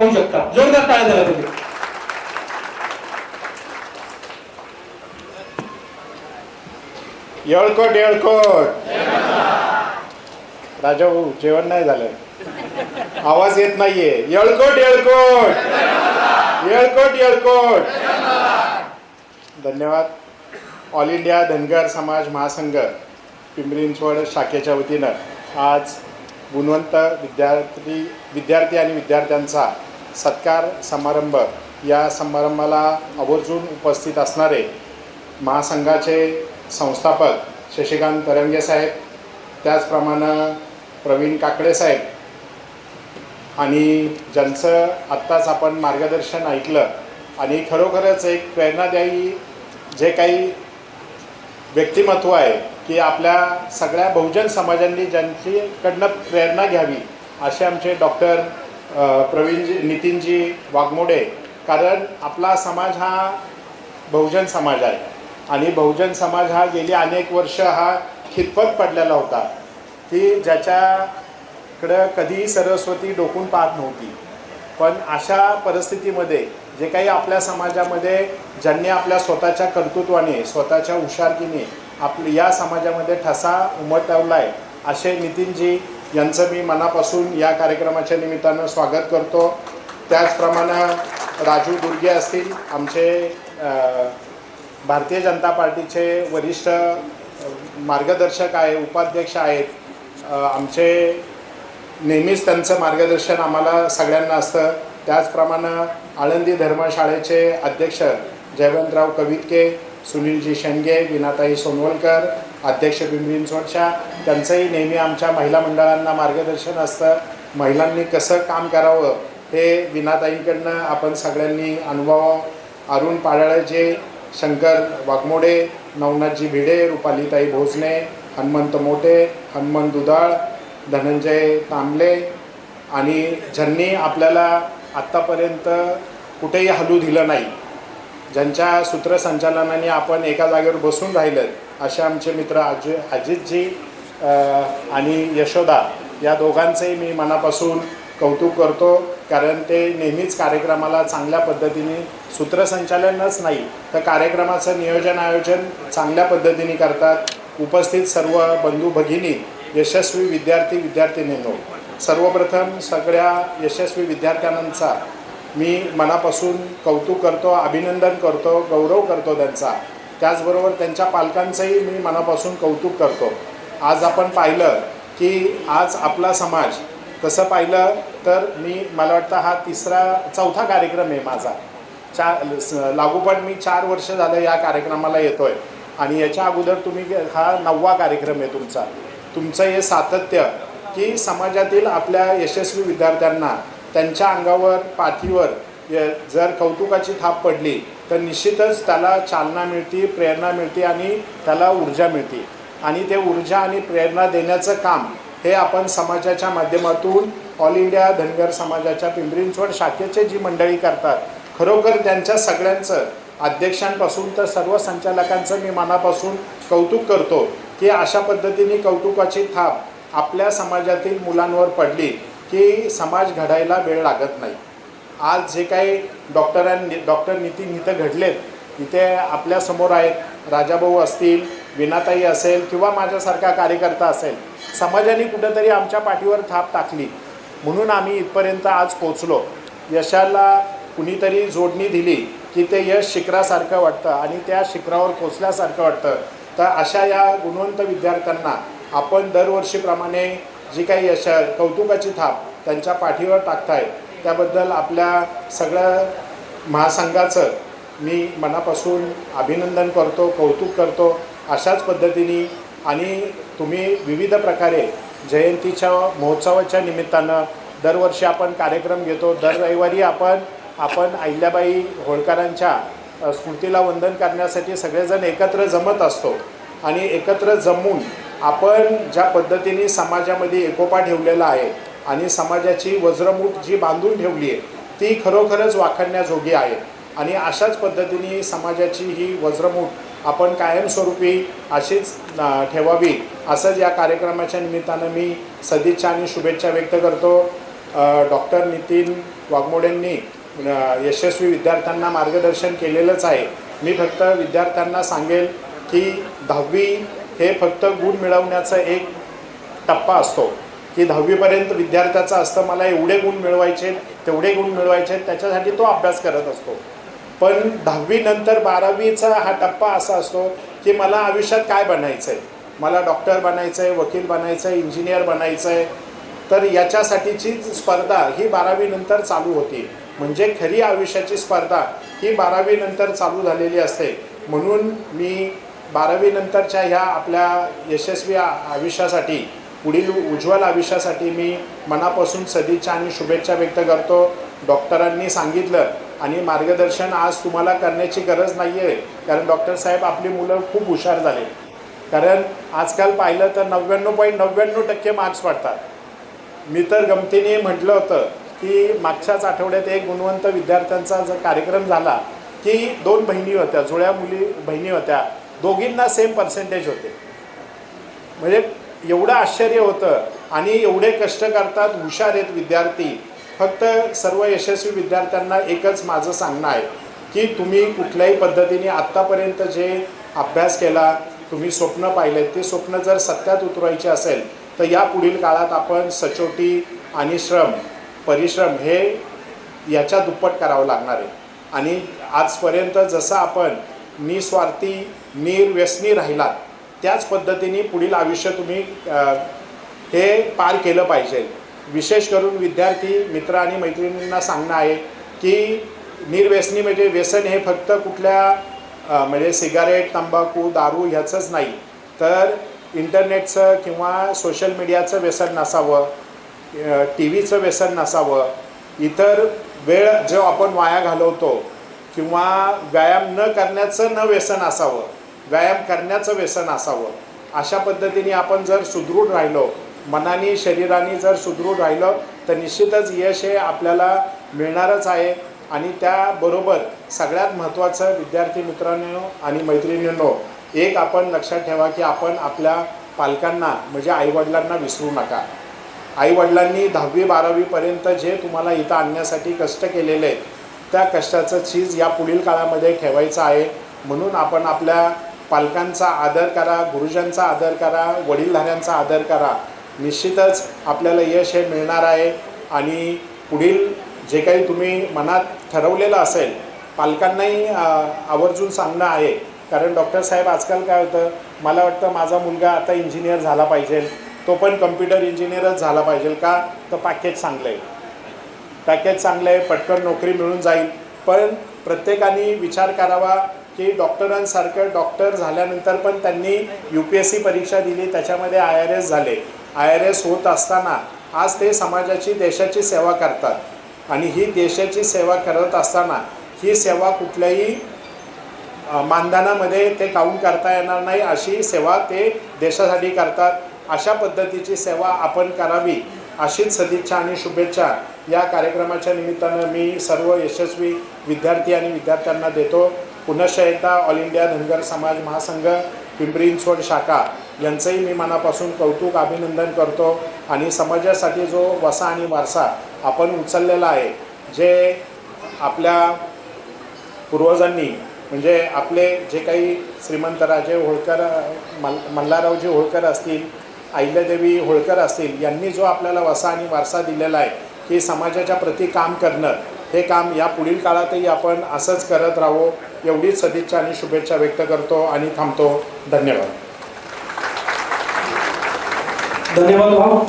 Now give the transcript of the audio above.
होऊ शकता. जोरदार टाळ्या झाला तुम्ही. येळकोट येळकोट राजा भाऊ जेवण नाही झालं. आवाज येत नाहीये. येळकोट येळकोट येळकोट येळकोट धन्यवाद. ऑल इंडिया धनगर समाज महासंघ पिंपरी चिंचवड शाखेच्या वतीनं आज गुणवंत विद्यार्थी विद्यार्थी आणि विद्यार्थ्यांचा सत्कार समारंभ. या समारंभाला आवर्जून उपस्थित असणारे महासंघाचे संस्थापक शशिकांत तरंगे साहेब त्याचप्रमाणे प्रवीण काकडे साहेब आणि ज्यांचं आत्ताच आपण मार्गदर्शन ऐकलं आणि खरोखरच एक प्रेरणादायी जे काही व्यक्तिमत्व आहे की आपल्या सगळ्या बहुजन समाजांनी ज्यांच्याकडनं प्रेरणा घ्यावी असे आमचे डॉक्टर प्रवीणजी नितीनजी वाघमोडे कारण आपला समाज हा बहुजन समाज आहे. आणि बहुजन समाज हा गेली अनेक वर्ष हा खितपत पडलेला होता. की ज्याच्याकडं कधीही सरस्वती डोकून पाहत नव्हती. पण अशा परिस्थितीमध्ये जे काही आपल्या समाजामध्ये ज्यांनी आपल्या स्वतःच्या कर्तृत्वाने स्वतःच्या हुशारकीने आपली या समाजामध्ये ठसा उमटवला आहे असे नितीनजी यांचं मी मनापासून या कार्यक्रमाच्या निमित्तानं स्वागत करतो. त्याचप्रमाणे राजू दुर्गे असतील आमचे भारतीय जनता पार्टीचे वरिष्ठ मार्गदर्शक आहे उपाध्यक्ष आहेत. आमचे नेहमीच त्यांचं मार्गदर्शन आम्हाला सगळ्यांना असतं. त्याचप्रमाणे आळंदी धर्मशाळेचे अध्यक्ष जयवंतराव कवितके सुनीलजी शेंडगे विनाताई सोनवलकर अध्यक्ष बिंबिन त्यांचंही नेहमी आमच्या महिला मंडळांना मार्गदर्शन असतं. महिलांनी कसं काम करावं हे विनाताईंकडनं आपण सगळ्यांनी अनुभव अरुण पाडाळजे शंकर वाघमोडे नवनाथजी भिडे रुपालीताई भोजने हनुमंत मोठे हनुमंत दुधाळ धनंजय तांबले आणि ज्यांनी आपल्याला आत्तापर्यंत कुठेही हलू दिलं नाही ज्यांच्या सूत्रसंचालनाने आपण एका जागेवर बसून राहिलं असे आमचे मित्र अजि अजितजी आणि यशोदा या दोघांचंही मी मनापासून कौतुक करतो कारण ते नेहमीच कार्यक्रमाला चांगल्या पद्धतीने सूत्रसंचालनच नाही तर कार्यक्रमाचं नियोजन आयोजन चांगल्या पद्धतीने करतात. उपस्थित सर्व बंधू भगिनी यशस्वी विद्यार्थी विद्यार्थिनींनो सर्वप्रथम सगळ्या यशस्वी विद्यार्थ्यांचा मी मनापासून कौतुक करतो अभिनंदन करतो गौरव करतो त्यांचा. त्याचबरोबर त्यांच्या पालकांचंही मी मनापासून कौतुक करतो. आज आपण पाहिलं की आज आपला समाज तसं पाहिलं तर मी मला वाटतं हा तिसरा चौथा कार्यक्रम आहे माझा. चार स- लागोपाठ मी चार वर्ष झालं या कार्यक्रमाला येतो आहे आणि याच्या अगोदर तुम्ही हा नववा कार्यक्रम आहे तुमचा. तुमचं हे सातत्य की समाजातील आपल्या यशस्वी विद्यार्थ्यांना त्यांच्या अंगावर पाठीवर जर कौतुकाची थाप पडली तर निश्चितच त्याला चालना मिळते प्रेरणा मिळते आणि त्याला ऊर्जा मिळते. आणि ते ऊर्जा आणि प्रेरणा देण्याचं काम हे आपण समाजाच्या माध्यमातून ऑल इंडिया धनगर समाजाच्या पिंपरींचवड शाखेचे जी मंडळी करतात खरोखर त्यांच्या सगळ्यांचं अध्यक्षांपासून तर सर्व संचालकांचं मी मनापासून कौतुक करतो की अशा पद्धतीने कौतुकाची थाप आपल्या समाजातील मुलांवर पडली की समाज घडायला वेळ लागत नाही. आज जे काही डॉक्टरांनी डॉक्टर नितीन इथं घडलेत इथे आपल्यासमोर आहेत राजाभाऊ असतील विनाताई असेल किंवा माझ्यासारखा कार्यकर्ता असेल समाजाने कुठंतरी आमच्या पाठीवर थाप टाकली. म्हणून आम्ही इथपर्यंत आज पोचलो यशाला कुणीतरी जोडणी दिली की ते यश शिखरासारखं वाटतं आणि त्या शिखरावर पोचल्यासारखं वाटतं. तर अशा या गुणवंत विद्यार्थ्यांना आपण दरवर्षीप्रमाणे जी काही यश कौतुकाची थाप त्यांच्या पाठीवर टाकताय त्याबद्दल आपल्या सगळ्या महासंघाचं मी मनापासून अभिनंदन करतो कौतुक करतो. अशाच पद्धतीने आणि तुम्ही विविध प्रकारे जयंतीच्या महोत्सवाच्या निमित्तानं दरवर्षी आपण कार्यक्रम घेतो. दर रविवारी आपण आपण अहिल्याबाई होळकरांच्या स्मृतीला वंदन करण्यासाठी सगळेजण एकत्र जमत असतो. आणि एकत्र जमून आपण ज्या पद्धतीने समाजामध्ये एकोपा ठेवलेला आहे आणि समाजाची वज्रमूठ जी बांधून ठेवली आहे ती खरोखरच वाखाणण्याजोगी आहे. आणि अशाच पद्धतीने समाजाची ही वज्रमूठ आपण कायमस्वरूपी अशीच ठेवावी असंच या कार्यक्रमाच्या निमित्तानं मी सदिच्छा आणि शुभेच्छा व्यक्त करतो. डॉक्टर नितीन वाघमोडेंनी यशस्वी विद्यार्थ्यांना मार्गदर्शन केलेलंच आहे. मी फक्त विद्यार्थ्यांना सांगेल की दहावी हे फक्त गुण मिळवण्याचा एक टप्पा असतो. की दहावीपर्यंत विद्यार्थ्याचं असतं मला एवढे गुण मिळवायचे तेवढे गुण मिळवायचे त्याच्यासाठी तो अभ्यास करत असतो. पण दहावीनंतर बारावीचा हा टप्पा असा असतो की मला आयुष्यात काय बनायचं आहे मला डॉक्टर बनायचं आहे वकील बनायचं आहे इंजिनियर बनायचं आहे तर याच्यासाठीची स्पर्धा ही बारावीनंतर चालू होती. म्हणजे खरी आयुष्याची स्पर्धा ही बारावीनंतर चालू झालेली असते. म्हणून मी बारावीनंतरच्या ह्या आपल्या यशस्वी आ- आयुष्यासाठी पुढील उज्ज्वल आयुष्यासाठी मी मनापासून सदिच्छा आणि शुभेच्छा व्यक्त करतो. डॉक्टरांनी सांगितलं आणि मार्गदर्शन आज तुम्हाला करण्याची गरज नाही आहे कारण डॉक्टर साहेब आपली मुलं खूप हुशार झाले. कारण आजकाल पाहिलं तर नव्याण्णव पॉईंट नव्याण्णव टक्के मार्क्स पडतात मी तर गमतीने म्हटलं होतं की मागच्याच आठवड्यात एक गुणवंत विद्यार्थ्यांचा जर कार्यक्रम झाला की दोन बहिणी होत्या जुळ्या मुली बहिणी होत्या दोघींना सेम पर्सेंटेज होते. म्हणजे एवढं आश्चर्य होतं आणि एवढे कष्ट करतात हुशार आहेत विद्यार्थी. फक्त सर्व यशस्वी विद्यार्थ्यांना एकच माझं सांगणं आहे की तुम्ही कुठल्याही पद्धतीने आत्तापर्यंत जे अभ्यास केला तुम्ही स्वप्न पाहिलेत ते स्वप्न जर सत्यात उतरवायचे असेल तर या पुढील काळात आपण सचोटी आणि श्रम परिश्रम हे याच्या दुप्पट करावं लागणार आहे. आणि आजपर्यंत जसं आपण निस्वार्थी निर्व्यसनी राहिलात त्याच पद्धतीने पुढील आयुष्य तुम्ही हे पार केलं पाहिजे. विशेष करून विद्यार्थी मित्र आणि मैत्रिणींना सांगणं आहे की निर्व्यसनी म्हणजे व्यसन हे फक्त कुठल्या म्हणजे सिगारेट तंबाखू दारू ह्याचंच नाही. तर इंटरनेटचं किंवा सोशल मीडियाचं व्यसन नसावं टी व्हीचं व्यसन नसावं इतर वेळ जो आपण वाया घालवतो किंवा व्यायाम न करण्याचं न व्यसन असावं व्यायाम करण्याचं व्यसन असावं. अशा पद्धतीने आपण जर सुदृढ राहिलो मनाने शरीराने जर सुदृढ राहिलं तर निश्चितच यश हे आपल्याला मिळणारच आहे. आणि त्याबरोबर सगळ्यात महत्त्वाचं विद्यार्थी मित्रांनो आणि मैत्रिणींनो एक आपण लक्षात ठेवा की आपण आपल्या पालकांना म्हणजे आईवडिलांना विसरू नका. आईवडिलांनी दहावी बारावीपर्यंत जे तुम्हाला इथं आणण्यासाठी कष्ट केलेले आहेत त्या कष्टाचं चीज या पुढील काळामध्ये ठेवायचं आहे. म्हणून आपण आपल्या पालकांचा आदर करा गुरुजनचा आदर करा वडीलधाऱ्यांचा आदर करा. निश्चितच आपल्याला यश हे मिळणार आहे आणि पुढील जे काही तुम्ही मनात ठरवलेलं असेल पालकांनाही आवर्जून सांगणं आहे. कारण डॉक्टर साहेब आजकाल काय होतं मला वाटतं माझा मुलगा आता इंजिनियर झाला पाहिजे तो पण कम्प्युटर इंजिनियरच झाला पाहिजे का तर पॅकेज चांगलं आहे पॅकेज चांगलं आहे पटकन नोकरी मिळून जाईल. पण प्रत्येकाने विचार करावा की डॉक्टरांसारखं डॉक्टर झाल्यानंतर पण त्यांनी यू पी एस सी परीक्षा दिली त्याच्यामध्ये आय आर एस झाले. आय आर एस होत असताना आज ते समाजाची देशाची सेवा करतात. आणि ही देशाची सेवा करत असताना ही सेवा कुठल्याही मानधनामध्ये ते काउंट करता येणार नाही अशी सेवा ते देशासाठी करतात. अशा पद्धतीची सेवा आपण करावी अशीच सदिच्छा आणि शुभेच्छा या कार्यक्रमाच्या निमित्तानं मी सर्व यशस्वी विद्यार्थी आणि विद्यार्थ्यांना देतो. पुनश्च एकदा ऑल इंडिया धनगर समाज महासंघ पिंपरी चिंचवड शाखा यांचंही मी मनापासून कौतुक अभिनंदन करतो. आणि समाजासाठी जो वसा आणि वारसा आपण उचललेला आहे जे आपल्या पूर्वजांनी म्हणजे आपले जे काही श्रीमंत राजे होळकर मल मल्हाररावजी होळकर असतील अहिल्यादेवी होळकर असतील यांनी जो आपल्याला वसा आणि वारसा दिलेला आहे की समाजाच्या प्रती काम करणं हे काम या पुढील काळातही आपण असंच करत राहू. एवढीच सदिच्छा आणि शुभेच्छा व्यक्त करतो आणि थांबतो. धन्यवाद. धन्यवाद भाऊ.